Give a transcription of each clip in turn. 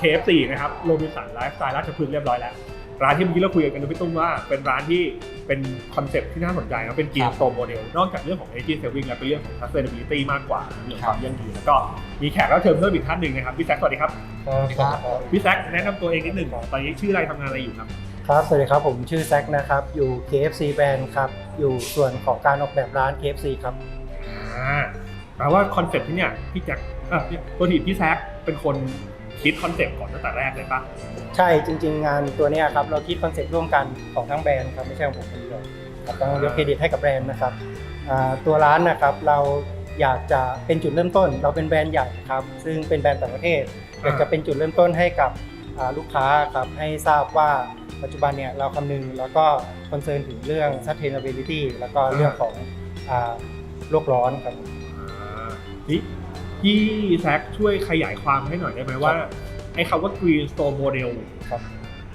KFC นะครับโรบินสันไลฟ์สไตล์ราชพฤกษ์เรียบร้อยแล้ว ร้านที่เมื่อกี้เราคุยกันกับพี่ตุ้มว่าเป็นร้านที่เป็นคอนเซ็ปต์ที่น่าสนใจนะเป็น Green ครับ Store Model นอกจากเรื่องของ Energy Saving แล้วเป็นเรื่องของ Sustainability มากกว่าเรื่องคครับวามยั่งยืนแล้วก็มีแขกรับเชิญเพิ่มอีกท่านหนึ่งนะครับพี่แซคสวัสดีครับครับพี่แซคแนะนำตัวเองนิดหนึ่งตอนนี้ชื่ออะไรทำงานอะไรอยู่ครับครับสวัสดีครับผมชื่อแซคนะครับอยู่ KFC Brand ครับอยู่ส่วนของการออกแบบร้าน KFC ครับอ่าแปลว่าคอนเซ็ปต์ที่เนี่ยพี่แจ็คเอ่อเนี่ยตัวทีพี่แซคเป็นคน คิดคอนเซ็ปต์ก่อนตั้งแต่แรกเลยปะใช่จริง ๆ งานตัวเนี้ยครับเราคิดคอนเซ็ปต์ร่วมกันของทั้งแบรนด์ครับไม่ใช่ของผมคนเดียวครับต้องยกเครดิตให้กับแบรนด์นะครับอ่าตัวร้านนะครับเราอยากจะเป็นจุดเริ่มต้น เราเป็นแบรนด์ใหญ่ครับซึ่งเป็นแบรนด์ต่างประเทศอยากจะเป็นจุดเริ่มต้นให้กับอ่าลูกค้าครับให้ทราบว่าปัจจุบันเนี่ยเราคำนึงแล้วก็คอนเซิร์นถึงเรื่อง sustainability แล้วก็เรื่องของอ่าโลกร้อนครับผมอ่านี่ พี่แซคช่วยขยายความให้หน่อยได้ไหมว่า ไอ้คำว่า Green Store Model ครับ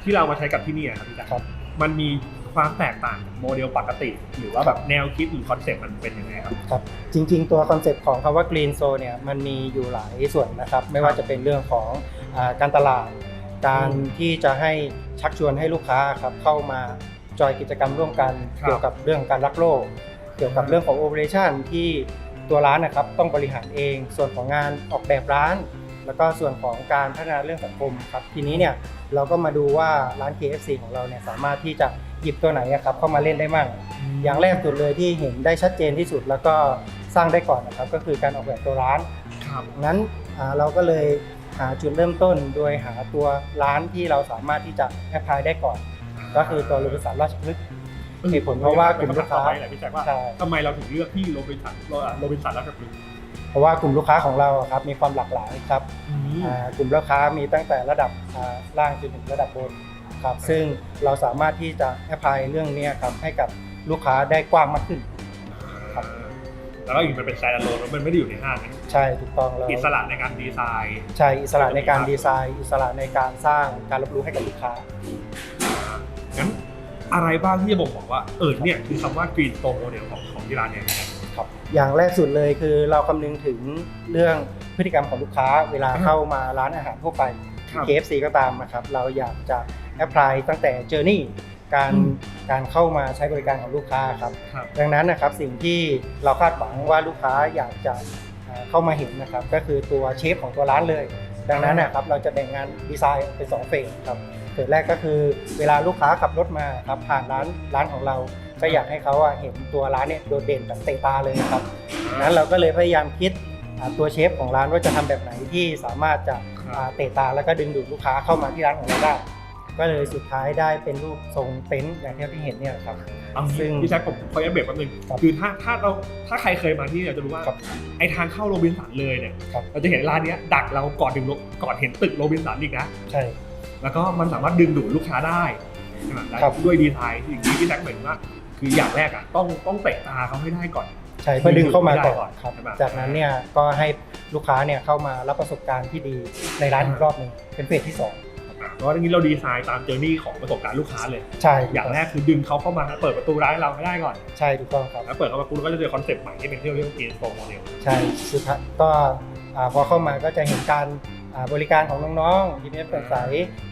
ที่เรามาใช้กับที่นี่อะครับพี่แซคครับมันมีความแตกต่างจากโมเดลปกติ หรือว่าแบบแนวคิดหรือคอนเซ็ปต์มันเป็นยังไงครับครับ จริง ๆ ตัวคอนเซปต์ของคำว่า Green Zone เนี่ยมันมีอยู่หลายส่วนนะครับ ไม่ว่าจะเป็นเรื่องของอาการตลาด การอืมที่จะให้ชักชวนให้ลูกค้าครับเข้ามาจอยกิจกรรมร่วมกันครับเกี่ยวกับเรื่องของการรักโลก เกี่ยวกับเรื่องของ Operation ที่ ตัวร้านนะครับต้องบริหารเอง ส่วนของงานออกแบบร้าน แล้วก็ส่วนของการพัฒนาเรื่องสังคมครับทีนี้เนี่ยเราก็มาดูว่าร้าน KFC ของเราเนี่ยสามารถที่จะหยิบตัวไหนอะครับเข้ามาเล่นได้มั่งอย่างแรกสุดเลยที่เห็นได้ชัดเจนที่สุดแล้วก็สร้างได้ก่อนนะครับก็คือการออกแบบตัวร้านครับงั้นอ่าเราก็เลยหาจุดเริ่มต้นโดยหาตัวร้านที่เราสามารถที่จะแอพพลายได้ก่อน ก็คือตัวโรบินสันราชพฤกษ์ เหตุผลเพราะว่ากลุ่มลูกค้าเป็นำถต่อไปแหละพี่แจ็คว่าใช่ทำไมเราถึงเลือกที่โรบินสันโรบินสันราชพฤกษ์เพราะว่ากลุ่มลูกค้าของเราอะครับมีความหลากหลายครับอืมอ่ากลุ่มลูกค้ามีตั้งแต่ระดับอ่าล่างจนถึงระดับบนครับซึ่งเราสามารถที่จะแอพพลายเรื่องเนี้ยครับให้กับลูกค้าได้กว้างมากขึ้นครับแล้วก็อีกมันเป็นไซด์โลนมันไม่ได้อยู่ในห้างนะใช่ถูกต้องแล้วอิสระในการดีไซน์ใช่อิสระในการดีไซน์ อิสระในการสร้างการรับรู้ให้กับลูกค้างั้น อะไรบ้างที่จะบอกบอกว่าเออเนี่ยคือคำว่า Green Store Model ของของที่ร้านเนี่ยครับอย่างแรกสุดเลยคือเราคำนึงถึงเรื่องพฤติกรรมของลูกค้าเวลาครับเข้ามาร้านอาหารทั่วไปครับ KFC ก็ตามนะครับ เราอยากจะแอพพลายตั้งแต่เจอร์นี่การอืมการเข้ามาใช้บริการของลูกค้าครับครับ ดังนั้นนะครับสิ่งที่เราคาดหวังว่าลูกค้าอยากจะเอ่อเข้ามาเห็นนะครับ ก็คือตัวเชฟของตัวร้านเลย ดังนั้นนะครับเราจะแบ่งงานดีไซน์เป็นสองเฟสครับ เฟสแรกก็คือเวลาลูกค้าขับรถมาครับผ่านร้านร้านของเรา ก็อยากให้เขาอะเห็นตัวร้านเนี่ยโดดเด่นแบบเตะตาเลยครับนั้นเราก็เลยพยายามคิดอ่าตัวเชฟของร้านว่าจะทำแบบไหนที่สามารถจะครับอ่าเตะตาแล้วก็ดึงดูดลูกค้าเข้ามาที่ร้านของเราได้ก็เลยสุดท้ายได้เป็นรูปทรงเต็นท์อย่างที่เห็นเนี่ยครับเอางี้ซึ่งพี่แจ็คผมขอย้อนเบรกแป๊บนึงครับคือถ้าถ้าเราถ้าใครเคยมาที่เนี่ยจะรู้ว่าครับไอทางเข้าโรบินสันเลยเนี่ยครับเราจะเห็นร้านเนี้ยดักเราก่อนถึงโรก่อนเห็นตึกโรบินสันอีกนะใช่ แล้วก็มันสามารถดึงดูดลูกค้าได้ใช่ไหมได้ครับ ด้วยดีไซน์ที่อย่างนี้พี่แจ็คเหมือนว่า คืออย่างแรกอะต้องต้องเตะตาเขาให้ได้ก่อน ใช่เพื่อดึงเข้ามาก่อนไม่ได้ก่อนครับ ใช่ไหมจากนั้นเนี่ยก็ให้ลูกค้าเนี่ยเข้ามารับประสบการณ์ที่ดีในร้านอีกรอบหนึ่งเป็นเฟสที่สองอะเพราะว่าทีนี้เราดีไซน์ตามเจอร์นี่ของประสบการณ์ลูกค้าเลย ใช่อย่างแรกคือดึงเขาเข้ามาเปิดประตูร้านให้เราให้ได้ก่อน ใช่ถูกต้องครับ แล้วเปิดเข้ามาปุ๊บเราก็จะเจอคอนเซ็ปต์ใหม่ที่เป็นที่เราเรียกว่าเกนโฟโมเดล ใช่สุดท้ายก็อ่าพอเข้ามาก็จะเห็นการอ่า บริการของน้องๆที่นี่เป็นใส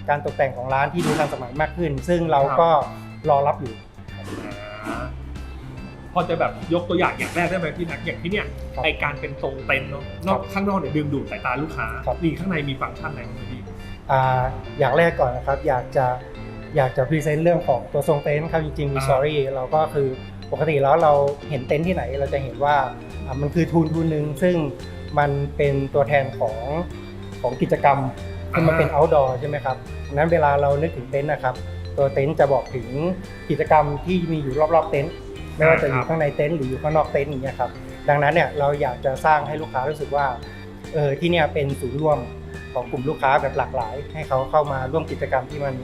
การตกแต่งของร้านที่ดูทันสมัยมากขึ้น ซึ่งเราก็รอรับอยู่พอจะแบบยกตัวอย่างอย่างแรกได้ไหมพี่นักอย่างที่เนี่ยครับไอการเป็นทรงเต็นท์เนาะนอกครับข้างนอกเนี่ยดึงดูดสายตาลูกค้าครับนี่ข้างในมีฟังก์ชันอะไรบ้างพี่อ่าอย่างแรกก่อนนะครับ อยากจะอยากจะพรีเซนต์เรื่องของตัวทรงเต็นท์ครับจริงๆมีอ่าสอรี่เราก็คือปกติแล้วเราเห็นเต็นท์ที่ไหน เราจะเห็นว่าอ่ามันคือทูนทูนหนึ่งซึ่งมันเป็นตัวแทนของ ของกิจกรรมซึ่งมันเป็น outdoor ใช่ไหมครับดังนั้นเวลาเรานึกถึงเต็นท์นะครับ ตัวเต็นท์จะบอกถึงกิจกรรมที่มีอยู่รอบๆเต็นท์ไม่ว่าจะอยู่ข้างในเต็นท์หรืออยู่ข้างนอกเต็นท์อย่างเงี้ยครับดังนั้นเนี่ยเราอยากจะสร้างให้ลูกค้ารู้สึกว่าเออที่เนี่ยเป็นศูนย์รวมของกลุ่มลูกค้าแบบหลากหลาย ให้เขาเข้ามาร่วมกิจกรรมที่มัน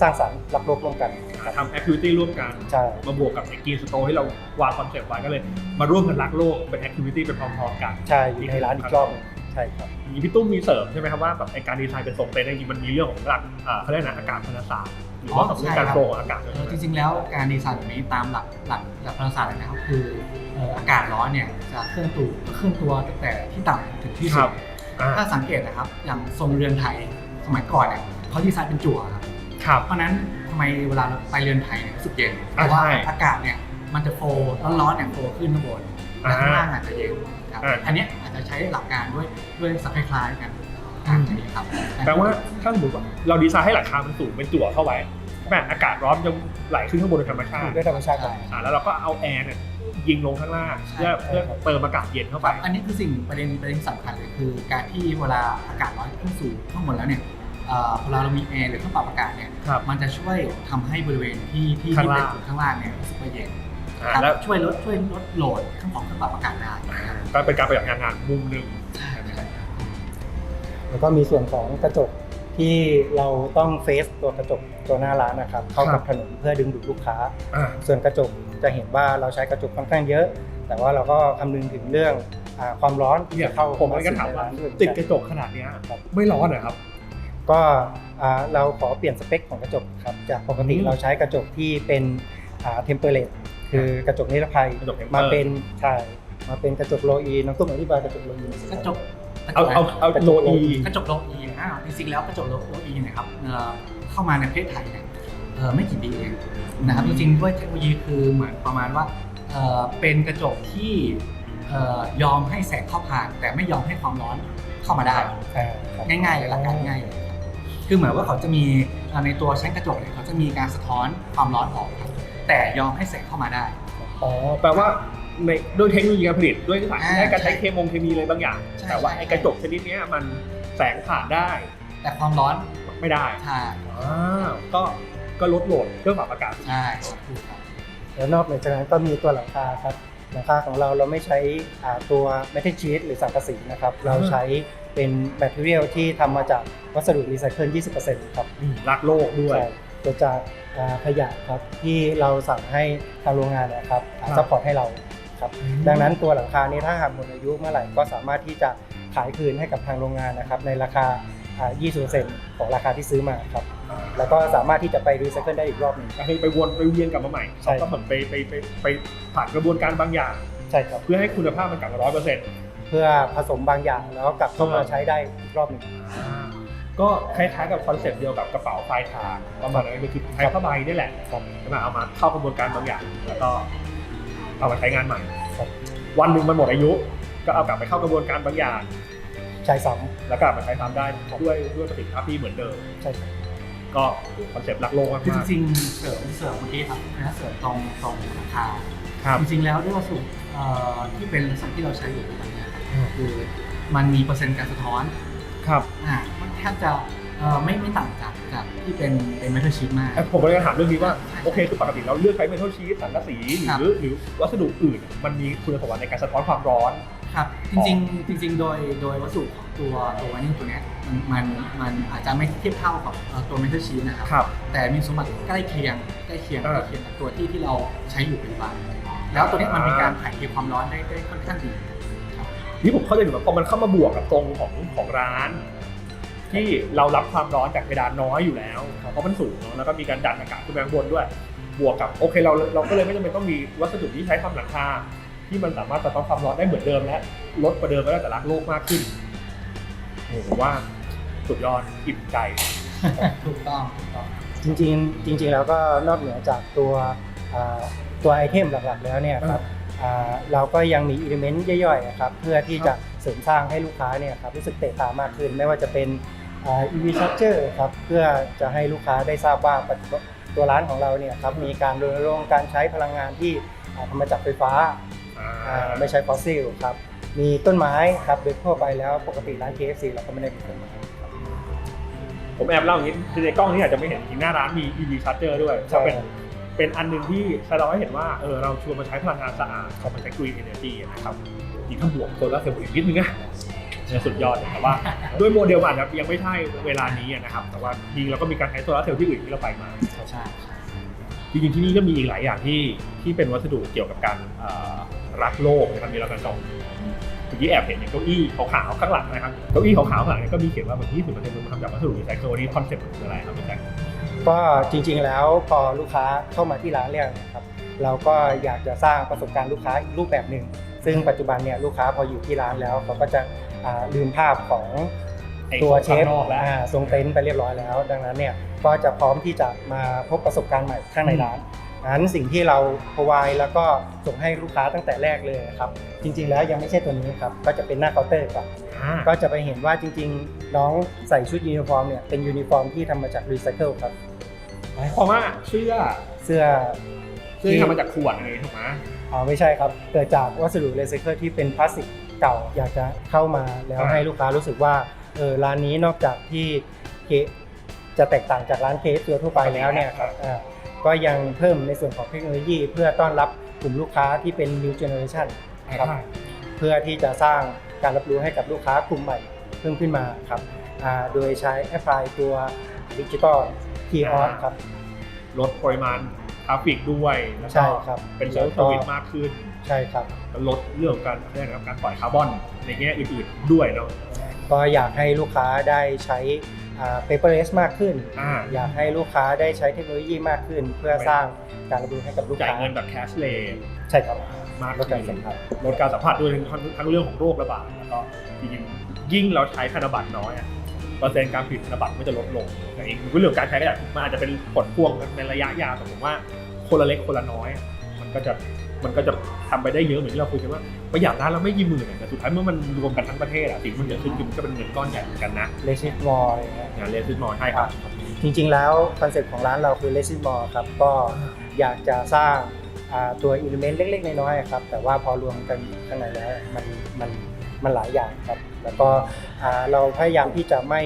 สร้างสรรค์รักโลกร่วมกันครับทำแอคทิวิตี้ร่วมกันใช่มาบวกกับไอกีนสโตร์ที่เราวางคอนเซ็ปต์ไว้ก็เลย มาร่วมกันรักโลกเป็นแอคทิวิตี้เป็นพร้อมๆกัน ใช่อยู่ในร้านอีกรอบหนึ่ง ใช่ครับมีพี่ตุ้มมีเสริมใช่ไหมครับว่าแบบไอการดีไซน์เป็นทรงเต็นท์จริงๆมันมีเรื่องของหลักอ่าเขาเรียกนะอากาศพลศาสตร์หรือว่าของเรื่องการโฟล์ของอากาศด้วยเอใช่อไหมจริงๆแล้วการดีไซน์แบบนี้ตามหลักหลักหลักพลังศาสตร์เลยนะครับคือเอ่ออากาศร้อนเนี่ยจะเคลื่อนตัวเคลื่อนตัวตั้งแต่ที่ต่ำถึงที่คสูรับงอ่าถ้าสังเกตนะครับอย่างทรงเรือนไทยสมัยก่อนเนี่ยเขาดีไซน์เป็นจั่วครับครับเพราะฉะนั้นทำไมเวลาเราไปเรือนไทยเนี่ยรู้สึกเย็นเพอ่าราะว่าใช่อากาศเนี่ยมันจะโฟล์ร้อนๆเนี่ยโฟล์ขึ้นข้างบน แต่ข้างล่างอาจจะเย็นครับอ่าอันเนี้ยอาจจะใช้หลักการด้วยด้วยสักคล้ายๆกันอืมอันนี้ครับแปลว่าถ้าสมมติว่าเราดีไซน์ให้หลังคามันสูงเป็นจั่วเข้าไว้แม่อากาศร้อนจะไหลขึ้นข้างบนโดยธรรมชาติด้วยธรรมชาติครับอ่าแล้วเราก็เอาแอร์เนี่ยยิงลงข้างล่างเพื่อเพื่อเติมอากาศเย็นเข้าไป อันนี้คือสิ่งประเด็นประเด็นสำคัญเลยคือ การที่เวลาอากาศร้อนขึ้นสู่ข้างบนแล้วเนี่ยเอ่อเวลาเรามีแอร์หรือเครื่องปรับอากาศเนี่ยครับมันจะช่วยทำให้บริเวณที่ที่ข้างที่เป็นล่างจุดข้างล่างเนี่ยรู้สึกว่าเย็น อ่าครับแล้ว ช่วยลดช่วยลดโหลดเครื่องของเครื่องปรับอากาศได้อ่าก็เป็นการประหยัดพลังงานมุมหนึ่งใช่ใช่แล้วก็มีส่วนของกระจกที่เราต้องเฟซตัวกระจกตัวหน้าร้านนะครับ เข้ากับถนนเพื่อดึงดูดลูกค้า อ่า ส่วนกระจกจะเห็นว่าเราใช้กระจกค่อนข้างเยอะ แต่ว่าเราก็คำนึงถึงเรื่องอาความร้อนเนี่ยที่เข้าผมก็ถามว่าในร้นด้วย ติดกระจกขนาดเนี้ยไม่ร้อนเหรอครับ ก็อ่าเราขอเปลี่ยนสเปคของกระจกครับจากปกติอืม เราใช้กระจกที่เป็นเทมเปอร์เลต คือกระจกนิรภัยกระจก temper มาเป็นใช่มาเป็นกระจกโลอีน้องตุ้มอธิบายกระจกโลอีกระจกเอาเอาเอาโลอี กระจกโลอีอ่าจริงๆแล้วกระจกโลอีเนี่ยครับเอ่อเข้ามาในประเทศไทยเนี่ยเอ่อไม่กี่ปีเองนะครับจริงๆด้วยเทคโนโลยีคือเหมือนประมาณว่าเอ่อเป็นกระจกที่เอ่อยอมให้แสงเข้าผ่าน แต่ไม่ยอมให้ความร้อนเข้ามาได้ อ่าครับ ง่ายๆเลยหลักการง่ายเลยครับคือเหมือนว่าเขาจะมีเอ่อในตัวชั้นกระจกเนี่ยเขาจะมีการสะท้อนความร้อนออกครับ แต่ยอมให้แสงเข้ามาได้ อ๋อ แปลว่าในด้วยเทคโนโลยีการผลิตด้วยสารอ่าให้การใช้เคมงเคมีอะไรบางอย่าง ใช่แต่ว่าใช่ ไอ้กระจกชนิดเนี้ยมันแสงผ่านได้แต่ความร้อนไม่ได้ใช่อ่าก็ก็ลดโหลดเครื่องปรับอากาศ ใช่ครับถูกครับ แล้วนอกจากนั้นก็มีตัวหลังคาครับหลังคาของเราเราไม่ใช้อ่าตัวเมทัลชีตหรือสังกะสีนะครับ เราใช้เป็นแบตเตอรี่ที่ทำมาจากวัสดุรีไซเคิล 20%ครับ รักโลกด้วย ใช่เกิดจากอ่า ขยะครับที่เราสั่งให้ทางโรงงานนะครับครับซัพพอร์ตให้เราครับอืมดังนั้นตัวหลังคานี้ถ้าหากหมดอายุเมื่อไหร่ก็สามารถที่จะขายคืนให้กับทางโรงงานนะครับในราคาอ่า20%ของราคาที่ซื้อมาครับแล้วก็สามารถที่จะไปรีไซเคิลได้อีกรอบหนึ่งก็คือไปวนไปเวียนกลับมาใหม่ใช่เขาก็เหมือนไปไปไปไปผ่านกระบวนการบางอย่างใช่ครับเพื่อให้คุณภาพมันกลับมาร้อยเปอร์เซ็นต์เพื่อผสมบางอย่างแล้วกลับเข้ามาใช้ได้อีกรอบหนึ่ง ก็คล้ายๆกับคอนเซ็ปต์เดียวกับกระเป๋าปลายทางประมาณนั้นคือใช้ผ้าใบนี่แหละครับใช่ไหมเอามาเข้ากระบวนการบางอย่าง แล้วก็เอามาใช้งานใหม่ครับวันหนึ่งมันหมดอายุ ก็เอากลับไปเข้ากระบวนการบางอย่างใช้ซ้แล้วกลับมาใช้ซ้ำได้ด้วยด้วยประสิทธิภาพที่เหมือนเดิมำใช่ครับก็คอนเซ็ปต์รักโลกมากคือจๆริงๆเสริมเสริมเมื่อกี้ครับนะเสริมตรงตรงราคาครับจริงๆแล้วด้วยวัสดุเอ่อที่เป็นวัสดุที่เราใช้อยู่ในวันนี้ครับคือมันมีเปอร์เซ็นต์การสะท้อนครับอ่า มันแทบจะเอ่อไม่ไม่ต่างจากจากที่เป็นเป็นเมทัลชีตมากเอ้ยผมก็เลยถามเรื่องนี้ว่าใช่โอเคคือปกติเราเลือกใช้เมทัลชีตสังกะสีหครับ รือหรือวัสดุอื่น มันมีคุณสมบัติในการสะท้อนความร้อน ครับจริงๆจริง ๆ โดยโดยวัสดุของตัวตัววันนี้ตัวเนี้ยมันมันมันอาจจะไม่เทียบเท่ากับเอ่อตัวเมทัลชีตนะครับ ครับ แต่มีสมบัติใกล้เคียงใกล้เคียงเออใกล้เคียงกับตัวที่ที่เราใช้อยู่ปัจจุบันแล้วตัวเนี้ยมันมีการถ่ายเทความร้อนได้ได้ค่อนข้างดีครับ นี่ผมเข้าใจถึงว่าพอมันเข้ามาบวกกับตรงของของร้าน ที่เรารับความร้อนจากเพดานน้อยอยู่แล้วเพราะมันสูงเนอะแล้วก็มีการดันอากาศขึ้นไปข้างบนด้วย บวกกับโอเคเราเราก็เลยไม่จำเป็นต้องมีวัสดุที่ใช้ทำหลังคาที่มันสามารถสะท้อนความร้อนได้เหมือนเดิมและลดประเดิมไปได้แต่รักโลกมากขึ้นโอ้โหผมว่าสุดยอดอิ่มใจ ถูกต้องถูกต้อง จริงๆจริงๆแล้วก็นอกเหนือจากตัวอ่าตัวไอเทมหลักๆแล้วเนี่ยครับอ่าเราก็ยังมีอิเลเมนต์ย่อยๆนะครับเพื่อที่จะเสริมสร้างให้ลูกค้าเนี่ยครับรู้สึกเตะตามากขึ้น ไม่ว่าจะเป็นอ่า EV charger ครับเพื่อจะให้ลูกค้าได้ทราบว่าปัจจุบันตัวร้านของเราเนี่ยครับมีการรณรงค์การใช้พลังงานที่อ่าทำมาจากไฟฟ้าอ่าไม่ใช้ฟอสซิลครับมีต้นไม้ครับโดยทั่วไปแล้วปกติร้าน KFC เราก็ไม่ได้มีต้นไม้ครับผมแอบเล่าอย่างนี้คือในกล้องนี้อาจจะไม่เห็นจริงหน้าร้านมี EV charger ด้วยใช่ก็เป็นเป็นอันหนึ่งที่แสดงให้เห็นว่าเออเราชวนมาใช้พลังงานสะอาดเขามาใช้ green energy นะครับ อีกข้างบวกโซลาร์เซลล์อีกนิดนึงนะเนี่ยสุดยอดเลยแต่ว่าด้วยโมเดลมันอาจจะยังไม่ใช่เวลานี้นะครับ แต่ว่าจริงเราก็มีการใช้โซลาร์เซลล์ที่อื่นที่เราไปมาใช่ใช่จริงๆที่นี่ก็มีอีกหลายอย่างที่ที่เป็นวัสดุเกี่ยวกับการเอ่อรักโลกนะครับมีเรากันสองเมื่อกี้แอบเห็นอย่างเก้าอี้ขาวๆข้างหลังนะครับเก้าอี้ขาวๆข้างหลังเนี่ยก็มีเขียนว่าแบบ20%มันทำจากวัสดุรีไซเคิลนี่คอนเซ็ปต์คืออะไรครับพี่แจ็คก็จริงๆแล้วพอลูกค้าเข้ามาที่ร้านเรียกนะครับเราก็อยากจะสร้างประสบการณ์ลูกค้าอีกรูปแบบหนึ่ง ซึ่งปัจจุบันเนี่ยลูกค้าพออยู่ที่ร้านแล้วเขาก็จะอ่าลืมภาพของไอ้ตัวของเชข้างฟนอกแล้วอ่าทรงเต็นท์ไปเรียบร้อยแล้ว ดังนั้นเนี่ยก็จะพร้อมที่จะมาพบประสบการณ์ใหม่ข้างในร้านนั้นสิ่งที่เราพร i แล้วก็ส่งให้ลูกค้าตั้งแต่แรกเลยครับ จริง ๆ แล้วยังไม่ใช่ตัวนี้ครับ ก็จะเป็นหน้าเคาน์เตอร์ก่อนอ่าก็จะไปเห็นว่าจริง ๆ น้องใส่ชุดยูนิฟอร์มเนี่ยเป็นยูนิฟอร์มที่ทำมาจากรีไซเคิลครับหมายความว่าเสื้อเสื้อ เสื้อที่ทำมาจากขวดอะไรถูกไหมอ๋อไม่ใช่ครับ เกิดจากวัสดุรีไซเคิลที่เป็นพลาสติกเก่าอยากจะเข้ามาแล้วให้ลูกค้ารู้สึกว่าเออร้านนี้นอกจากที่เคกจะแตกต่างจากร้านเค้กตัวทั่วไปแล้วเนี่ยครับอ่าก็ยังเพิ่มในส่วนของเทคโนโลยี เพื่อต้อนรับกลุ่มลูกค้าที่เป็น new generation ครับเพื่อที่จะสร้างการรับรู้ให้กับลูกค้ากลุ่มใหม่เพิ่มขึ้นมาครับอ่าโดยใช้แอปพลายตัวดิจิตอลคีออสครับลดปริมาณ ทราฟฟิกด้วย แล้วก็ใช่ครับเป็นเซลแล้วล์ก็สวิตมากขึ้นใช่ครับแล้วลดเรื่องของการเรียกนะครับการปล่อยคาร์บอนในแง่อื่นๆด้วยเนาะก็อยากให้ลูกค้าได้ใช้เปเปอร์เลสมากขึ้น อ่าอยากให้ลูกค้าได้ใช้เทคโนโลยีมากขึ้น เพื่อสร้างการรับรู้ให้กับลูกจ่ายค้าเงินแบบแคชเลสใช่ครับมากลดการสัมผัสลดการสัมผัสด้วยทั้งทั้งเรื่องของโรคระบาดแล้วก็จริงๆยิ่งเราใช้ธนบัตรน้อยอะ เปอร์เซ็นต์การผลิตธนบัตรก็จะลดลงแต่เองเรื่องการใช้ก็ได้มันอาจจะเป็นผลพวงในระยะยาวแต่ผมว่าคนละเล็กคนละน้อยอะมันก็จะมันก็จะทำไปได้เยอะเหมือนที่เราคุยกันว่าประหยัดได้แล้วไม่กี่หมื่นอะแต่สุดท้ายเมื่อมันรวมกันทั้งประเทศอะสิ่งที่มันเกิดขึ้นคือมันก็เป็นเงินก้อนใหญ่เหมือนกันนะเลซิสมอลอะไรอย่างเงี้ยงานเรียนซื้อน้อยใช่ครับจริงๆแล้วคอนเซ็ปต์ของร้านเราคือเลซิสมอลครับก็อยากจะสร้างอ่าตัวอิเลเมนต์เล็กๆน้อยๆครับแต่ว่าพอรวมกันข้างในแล้วมันมันมันหลายอย่างครับ แล้วก็อ่าเราพยายามที่จะไม่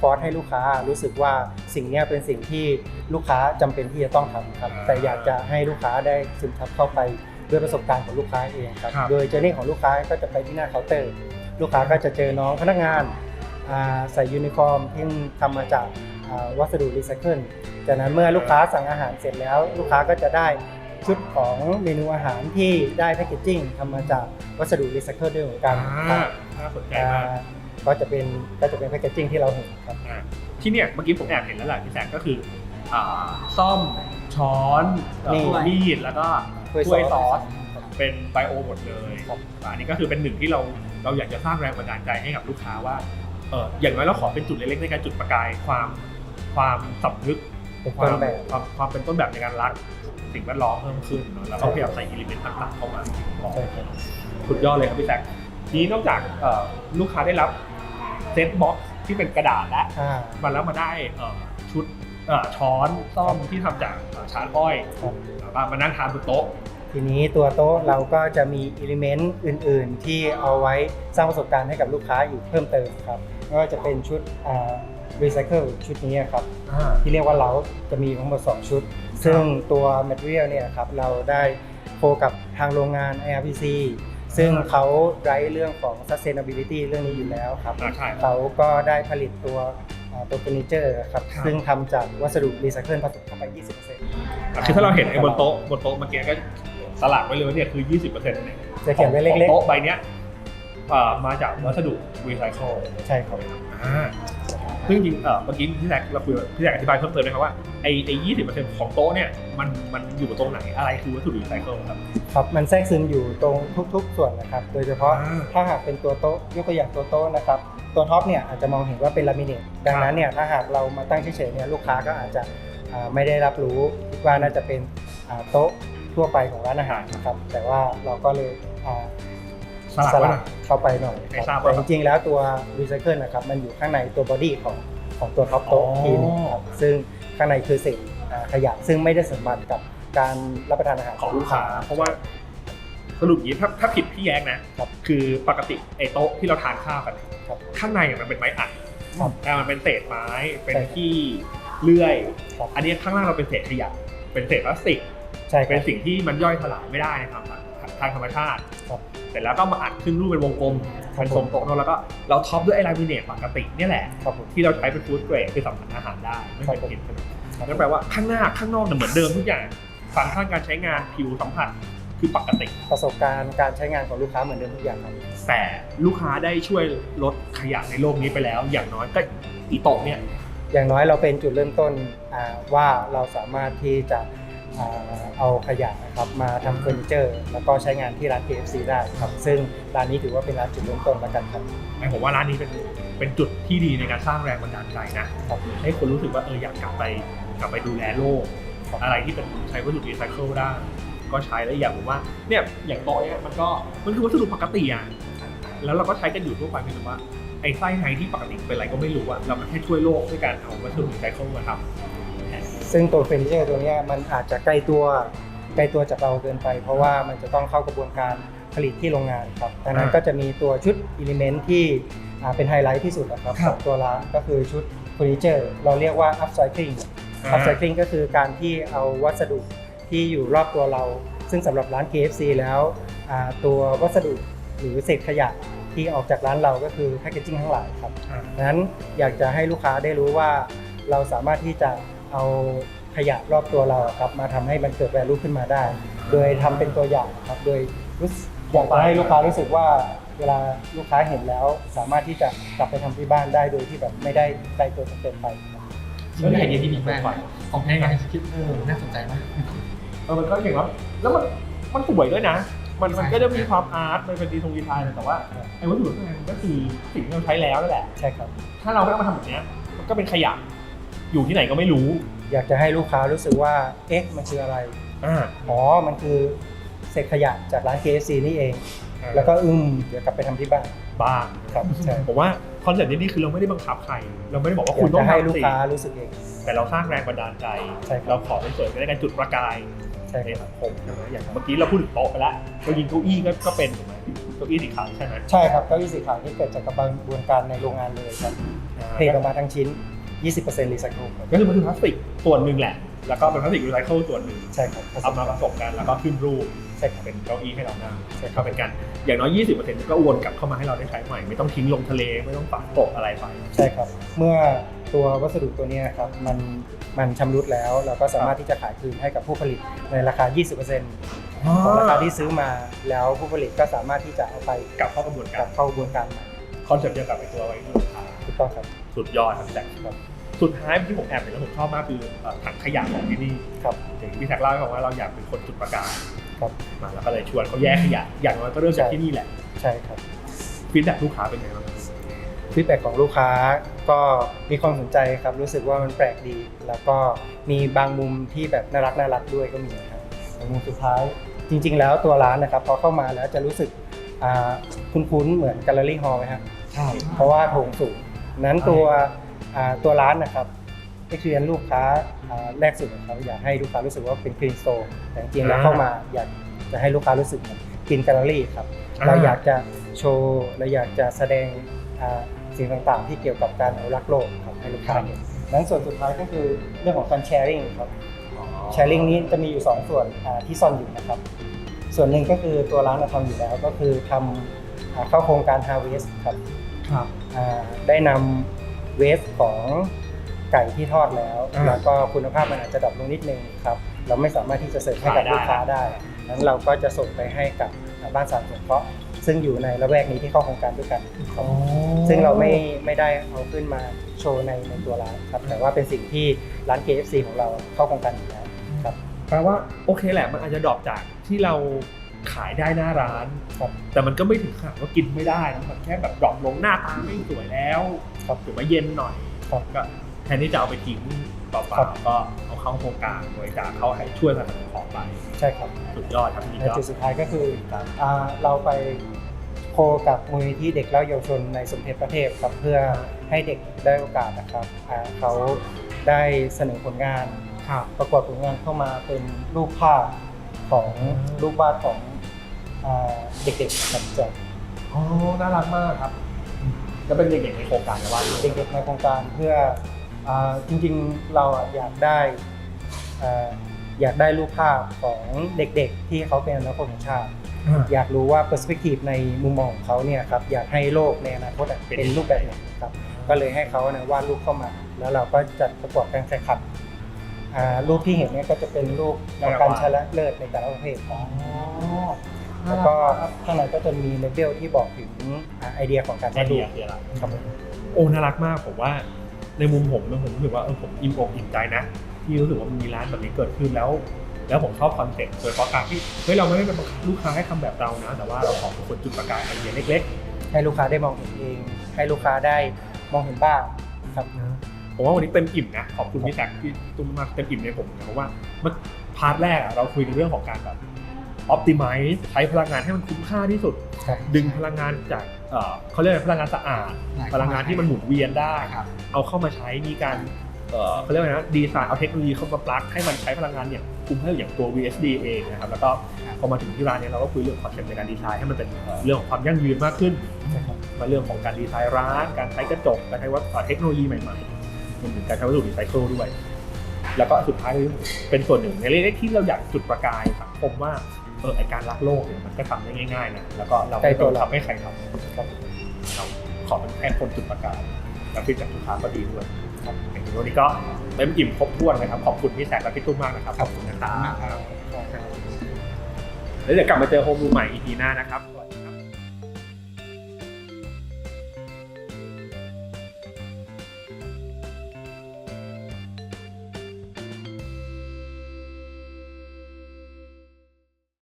ฟอร์สให้ลูกค้ารู้สึกว่าสิ่งเนี้ยเป็นสิ่งที่ลูกค้าจำเป็นที่จะต้องทำครับอ่าแต่อยากจะให้ลูกค้าได้ซึมซับเข้าไปด้วยประสบการณ์ของลูกค้าเองครับครับ โดยเจอร์นี่ของลูกค้าก็จะไปที่หน้าเคาน์เตอร์ ลูกค้าก็จะเจอน้องพนักงานอ่าใส่ยูนิฟอร์มที่ทำมาจากอ่าวัสดุรีไซเคิลจากนั้นเมื่อลูกค้าสั่งอาหารเสร็จแล้ว ลูกค้าก็จะได้ ชุดของเมนูอาหารที่ได้แพคเกจจิ้งทำมาจากวัสดุรีไซเคิลด้วยเหมือนกันคอ่ารับ น่าสนใจอ่มากาก็จะเป็นก็จะเป็นแพคเกจจิ้งที่เราเห็นครับอ่าที่เนี่ยเมื่อกี้ผมแอบเห็นแล้วแหละพี่แสงก็คืออ่าซ่อมช้อนเอ่อนี่มีดแล้วก็ถ้วยถ้วยซซออสสเป็นไบโอหมดเลยครับอ่าอันนี้ก็คือเป็นหนึ่งที่เราเราอยากจะสร้างแรงบันดาลใจให้กับลูกค้าว่าเอออย่างน้อยเราขอเป็นจุดเล็กๆในการจุดประกายความความสำนึกเป็น ควาต้มนแบบความความเป็นต้นแบบในการรักสิ่งแวดล้อมเพิ่มขึ้นเนอะแล้วก็พยายามใส่อิเลเมนต์ต่างๆเข้ามาใช่ครับสุดยอดเลยครับพี่แซคทีนี้นอกจากเอ่อลูกค้าได้รับเซตบ็อกซ์ที่เป็นกระดาษและอ่า มาแล้วมาได้เอ่อชุดเอ่อช้อนซ่อมที่ทำจากเอ่อชานอ้อยครับ มามานั่งทานบนโต๊ะ ทีนี้ตัวโต๊ะเราก็จะมีอิเลเมนต์อื่น ๆ ที่เอาไว้สร้างประสบการณ์ให้กับลูกค้าอีกเพิ่มเติมครับไม่ว่าจะเป็นชุด รีไซเคิลชุดนี้ครับที่เรียกว่าเราจะมีทั้งหมด 2 ชุด ซึ่งตัว material เนี่ยครับเราได้โคกับทางโรงงาน IRPC ซึ่งเขาไร้เรื่องของ sustainability เรื่องนี้อยู่แล้วครับ อ่าใช่ เขาก็ได้ผลิตตัวอ่าตัวเฟอร์นิเจอร์ครับ ครับ ซึ่งทำจากวัสดุรีไซเคิลผสมเข้าไป 20%อะคือถ้าเราเห็นไอ้บนโต๊ะบนโต๊ะเมื่อกี้ก็สลักไว้เลยว่าเนี่ยคือ 20%เนี่ยจะเขียนไว้เล็ก ของโต๊ะใบเนี้ยเอ่อมาจากวัสดุรีไซเคิลๆ ใช่ครับ อ่า ซึ่งจริงเออเมื่อกี้พี่แซคเราคุยกับพี่แซคอธิบายเพิ่มเติมนะครับว่าไอ้ไอ้ยี่สิบเปอร์เซ็นต์ของโต๊ะเนี่ยมันมันอยู่ตรงไหนอะไรคือวัสดุรีไซเคิลครับครับมันแทรกซึมอยู่ตรงทุก ๆ ส่วนนะครับ โดยเฉพาะอ่าถ้าหากเป็นตัวโต๊ะยกตัวอย่างตัวโต๊ะนะครับตัวท็อปเนี่ยอาจจะมองเห็นว่าเป็นลามิเนตดังนั้นเนี่ยถ้าหากเรามาตั้งเฉยๆเนี่ยลูกค้าก็อาจจะอ่าไม่ได้รับรู้คิดว่าน่าจะเป็นอ่าโต๊ะทั่วไปของร้านอาหารนะครับแต่ว่าเราก็เลยอ่า สลักไว้หน่อยเข้าไปหน่อยให้คทรารับบว่า แต่จริงๆแล้วตัวรีไซเคิลนะครับมันอยู่ข้างในตัวบอดี้ของของตัวท็อปโต๊ะอ๋อทีนึงครับซึ่งข้างในคือเศษอ่าขยะซึ่งไม่ได้สัมพันธ์กับการรับประทานอาหาร ของลูกค้า เพราะว่าสรุปอย่างนี้ถ้าถ้าผิดพี่แย้งนะครับคือปกติไอ้โต๊ะที่เราทานข้าวกันเนี่ยครับข้างในมันเป็นไม้อัดครับแต่มันเป็นเศษไม้เป็นใช่ครับที่เลื่อยครับ อันนี้ข้างล่างเราเป็นเศษขยะเป็นเศษพลาสติก ใช่คเป็รันบสิ่งที่มันย่อยสลายไม่ได้นะครับ ทางธรรมชาติครับเสร็จแล้วก็มาอัดขึ้นรูปเป็นวงกลมครับเป็นทรงโต๊ะเนอะแล้วก็เราท็อปด้วยไอลามิเนตปกติเนี่ยแหละครับผมที่เราใช้เป็นฟู้ดเกรดคือสัมผัสอาหารได้ไม่เป็นครับผมพิษนั่นแปลว่าข้างหน้าข้างนอกเนี่ยเหมือนเดิมทุกอย่างฟังก์ชันการใช้งานผิวสัมผัสคือปกติประสบการณ์การใช้งานของลูกค้าเหมือนเดิมทุกอย่างครับแต่ลูกค้าได้ช่วยลดขยะในโลกนี้ไปแล้ว อย่างน้อยก็อีโต๊ะเนี่ยอย่างน้อยเราเป็นจุดเริ่มต้นอ่าว่าเราสามารถที่จะอ่า เอาขยะนะครับมาทำเฟอร์นิเจอร์ แล้วก็ใช้งานที่ร้าน KFC ได้ครับ ซึ่งร้านนี้ถือว่าเป็นร้านจุดเริ่มต้นแล้วกันครับหมายผมว่าร้านนี้เป็นเป็นจุดที่ดีในการสร้างแรงบันดาลใจนะครับให้คนรู้สึกว่าเอออยากกลับไปกลับไปดูแลโลกครับอะไรที่เป็นใช้วัสดุรีไซเคิลได้ ก็ใช้แล้วอย่างผมว่าเนี่ยอย่างโต๊ะเนี่ยมันก็มันคือวัสดุปกติอะแล้วเราก็ใช้กันอยู่ทั่วไปเพียงแต่ว่าไอ้ไส้ในที่ปกติเป็นอะไรก็ไม่รู้อะเราก็แค่ช่วยโลกด้วยการเอาวัสดุรีไซเคิลมาทำ ซึ่งตัวเฟอร์นิเจอร์ตัวเนี้ยมันอาจจะใกล้ตัวใกล้ตัวจากเราเกินไป เพราะว่ามันจะต้องเข้ากระบวนการผลิตที่โรงงานครับดังนั้นอ่าก็จะมีตัวชุดอิเลเมนต์ที่อ่าเป็นไฮไลท์ที่สุดนะครับครัขบองตัวร้านก็คือชุดเฟอร์นิเจอร์เราเรียกว่า upcycling upcycling ก็คือการที่เอาวัสดุที่อยู่รอบตัวเรา ซึ่งสำหรับร้าน KFC แล้วอ่าตัววัสดุหรือเศษขยะที่ออกจากร้านเราก็คือแพคเกจิ้งทั้งหลายครับอ่าดังนั้นอยากจะให้ลูกค้าได้รู้ว่าเราสามารถที่จะ เอาขยะรอบตัวเราครับ มาทำให้มันเกิดแวลูขึ้นมาได้ โดยทำเป็นตัวอย่างครับ โดยรู้สึกอยากจะให้ลูกค้ารู้สึกว่าเวลาลูกค้าเห็นแล้ว สามารถที่จะกลับไปทำที่บ้านได้โดยที่แบบไม่ได้ไกลตัวจนเกินไปครับซึ่งเป็นไอเดียที่ดีมากนะผมแค่ยังคิดเออน่าสนใจมาก เออมันก็เก่งแล้วแล้วมันมันสวยด้วยนะ มันมันใช่ก็จะมีความอาร์ตมันเป็นดีทรงดีไซน์แต่ว่าไอ้วัสดุข้างในมันก็คือสิ่งที่เราใช้แล้วนั่นแหละ ใช่ครับ ถ้าเราไม่เอามาทำแบบเนี้ยมันก็เป็นขยะ อยู่ที่ไหนก็ไม่รู้อยากจะให้ลูกค้ารู้สึกว่า เอ๊ะ มันคืออะไร อ่าอ๋อ มันคือเศษขยะจากร้าน KFC นี่เอง แล้วก็อึมเดี๋ยวกลับไปทำที่บ้าน บ้างครับใช่ ผมว่าคอนเซ็ปต์นี้คือเราไม่ได้บังคับใคร เราไม่ได้บอกว่าอคุยาณกต้อจะงให้ทำลูกสิค้ารู้สึกเอง แต่เราสร้างแรงบันดาลใจ ใช่ครับ เราขอเสริมในการจุดประกายใช่ในครับสังคมใช่ไหมอย่างเมื่อกี้เราพูดถึงโต๊ะไปแล้วเรายิงเก้าอี้ก็ก็เป็นถูกไหมเก้าอี้สีขาวใช่ไหมใช่ครับเก้าอี้สีขาวที่เกิดจากกระบวนการในโรงงานเลยครับเทออกมาทั้งชิ้น 20%รีไซเคิลครับก็คือมันคือพลาสติกส่วนหนึ่งแหละ แล้วก็เป็นพลาสติกรีไซเคิลส่วนหนึ่งใช่ครับเอามาผสมกันแล้วก็ขึ้นรูปใช่ครับเป็นเก้าอี้ให้เรานั่งใช่คก็รับเป็นการอย่างน้อย 20%ก็วนกลับเข้ามาให้เราได้ใช้ใหม่ ไม่ต้องทิ้งลงทะเลไม่ต้องฝังกบอะไรไปใช่ครับ เมื่อตัววัสดุตัวเนี้ยครับมันมันชำรุดแล้ว เราก็สามารถที่จะขายคืนให้กับผู้ผลิตในราคา 20%ของราคาที่ซื้อมาแล้วผู้ผลิตก็สามารถที่จะเอาไปกลับเข้ากระบวนกกาลัรบเข้ากระบวนการใหม่คอนเซ็ปต์เดียวกับไอ้ตัวไว้ที่ลูกค้าถูกต้องครับสุดยอดครับแจ็คครับ สุดท้ายที่ผมแอบเห็นแล้วผมชอบมากคือเอ่อถังขยะของที่นี่ครับอย่างที่พี่แท็กเล่าให้ฟังว่าเราอยากเป็นคนจุดประกายครับมาแล้วก็เลยชวนเขาแยกขยะ อย่างน้อยก็เริ่มจากที่นี่แหละใช่ครับฟีดแบ็ลูกค้าเป็นไงบ้างฟีดแบ็ของลูกค้าก็มีความสนใจครับรู้สึกว่ามันแปลกดี แล้วก็มีบางมุมที่แบบน่ารักน่ารักด้วยก็มีครับในมุมสุดท้ายจริง ๆ แล้วตัวร้านนะครับพอเข้ามาแล้วจะรู้สึกอ่าคุ้นๆเหมือนแกลเลอรี่ฮอลล์ไหมครับใช่เพราะว่าโถงสูงนั้นตัวอ่า ตัวร้านนะครับที่เรียนลูกค้าอ่าแรกสุดของเขาอยากให้ลูกค้ารู้สึกว่าเป็นคลีนโซแต่จริงๆแล้วเข้ามาอยากจะให้ลูกค้ารู้สึกเหมือนกินแกลเลอรี่ครับ เราอยากจะโชว์เราอยากจะแสดงอ่าสิ่งต่างๆ ที่เกี่ยวกับการอนุรักษ์โลกครับให้ลูกค้าเห็นนั้นส่วนสุดท้ายก็คือเรื่องของการแชร์ริ่งครับแชร์ริ่งนี้จะมีอยู่ 2 ส่วนอ่าที่ซ่อนอยู่นะครับ ส่วนหนึ่งก็คือตัวร้านเราทำอยู่แล้วก็คือทำอ่าเข้าโครงการ Harvest ครับครับอ่าได้นำ เวสของไก่ที่ทอดแล้ว อ่าแล้วก็คุณภาพมันอาจจะดรอปลงนิดนึงครับ เราไม่สามารถที่จะเสิร์ฟให้กับขายได้ ลูกค้าได้นั้นเราก็จะส่งไปให้กับบ้านสารสงเคราะห์ซึ่งอยู่ในละแวกนี้ที่เข้าโครงการด้วยกันครับ ซึ่งเราไม่ไม่ได้เอาขึ้นมาโชว์ในในตัวร้านครับ แต่ว่าเป็นสิ่งที่ร้าน KFC ของเราเข้าโครงการอยู่แล้ว ครับ แปลว่าโอเคแหละมันอาจจะดรอปจากที่เรา ขายได้หน้าร้านครับแต่มันก็ไม่ถึงขนาดว่ากินไม่ได้นะมันแค่แบบดรอปลงหน้าตาไม่สวยแล้วครับหรือว่าเย็นหน่อยครับก็แทนที่จะเอาไปทิ้งเปครัล่าบๆก็เอาเข้าโครงการบริจาคเข้าให้ช่วยมาทำของไปใช่ครับสุดยอดครับพี่ในยอดจุดสุดท้ายก็คืออ่าเราไปโคกับมูลนิธิเด็กและเยาวชนในสมเด็จพระเทพครับเพื่อให้เด็กได้โอกาสนะครับอ่าเขาได้เสนอผลงาน ครับ ประกวดผลงานเข้ามาเป็นรูปภาพของรูปวาดของ อ่าเด็กๆครับจากอ๋อน่ารักมากครับก็เป็นเด็กๆในโครงการนะว่าเด็กๆในโครงการเพื่ออาจริงๆเราอะอยากได้อ่าอยากได้รูปภาพของเด็กๆ ที่เขาเป็นอนาคตของชาติ อยากรู้ว่า perspective ในมุมมองของเขาเนี่ยครับอยากให้โลกในอนาคตอะเป็นรูปแบบไหนครับ ก็เลยให้เขานะวาดรูปเข้ามา แล้วเราก็จัดประกวดการแข่งขันอ่ารูปที่เห็นเนี่ยก็จะเป็นรูปของการชนะเลิศในแต่ละประเภท อ๋อ แล้วก็ข้างในก็จะมีเลเบลที่บอกถึงอ่าไอเดียของการไอวาดเดีรูยปคืออะไรครับผมโอ้น่ารักมากผมว่าในมุมผมนะผมรู้สึกว่าเออผมอิ่มอกอิ่มใจนะ ที่รู้สึกว่ามันมีร้านแบบนี้เกิดขึ้นแล้ว แล้วผมชอบคอนเซ็ปต์โดยเฉพาะการที่เฮ้ยเราไม่ได้เป็นบังคับลูกค้าให้ทำแบบเรานะ แต่ว่าเราขอเป็นคนจุดประกายไอเดียเล็ก ๆ ให้ลูกค้าได้มองเห็นเอง ให้ลูกค้าได้มองเห็นบ้างครับผมว่าวันนี้เต็มอิ่มนะขอบคุณพี่แซคที่ตุ้มมากเต็มอิ่มในผมนะเพราะว่าเมื่อพาร์ทแรกอะเราคุยกันเรื่องของการแบบ ออ t ติ i z e ใช้พลังงานให้มันคุ้มค่าที่สุดครับดึงพลังงานจากเอ่อเขาเรียกอะไรพลังงานสะอาด พลังงานที่มันหมุนเวียนได้ครับเอาเข้ามาใช้มีการเอ่อเขาเรียกว่าไงนะดีไซน์เอาเทคโนโลยีเข้ามาปลักให้มันใช้พลังงานอย่างคุ้มค่าอย่างตัว VSD เองนะครับแล้วก็พอมาถึงที่ร้านเนี้เราก็คุยเรื่องคอนเซ็ปต์ในการดีไซน์ให้มันเป็นเอ่อเรื่องของความยั่งยืนมากขึ้นนะครับมาเรื่องของการดีไซน์ร้าน การใช้กระจกการใช้วัสดุเทคโนโลยีใหม่ๆรวมถึงการใช้วัสดุรีไซเคิลด้วย แล้วก็สุดท้ายคือเป็นส่วนหนึ่งในเรื่องที่เราอยากจุดประกายสังคมว่า เออไอการรักโลกเนี่ยมันก็ทำได้ง่ายๆนะแล้วก็เราไม่ต้องทำให้ใครทำครับเราขอเป็นแค่คนจุดประกายแล้วฟีดจากลูกค้าก็ดีด้วยครับอย่างนี้วันนี้ก็เต็มอิ่มครบถ้วนนะครับขอบคุณพี่แซคและพี่ตุ้มมากนะครับขอบคุณนะครับแล้วเดี๋ยวกลับมาเจอโฮมรูใหม่ EP หน้านะครับ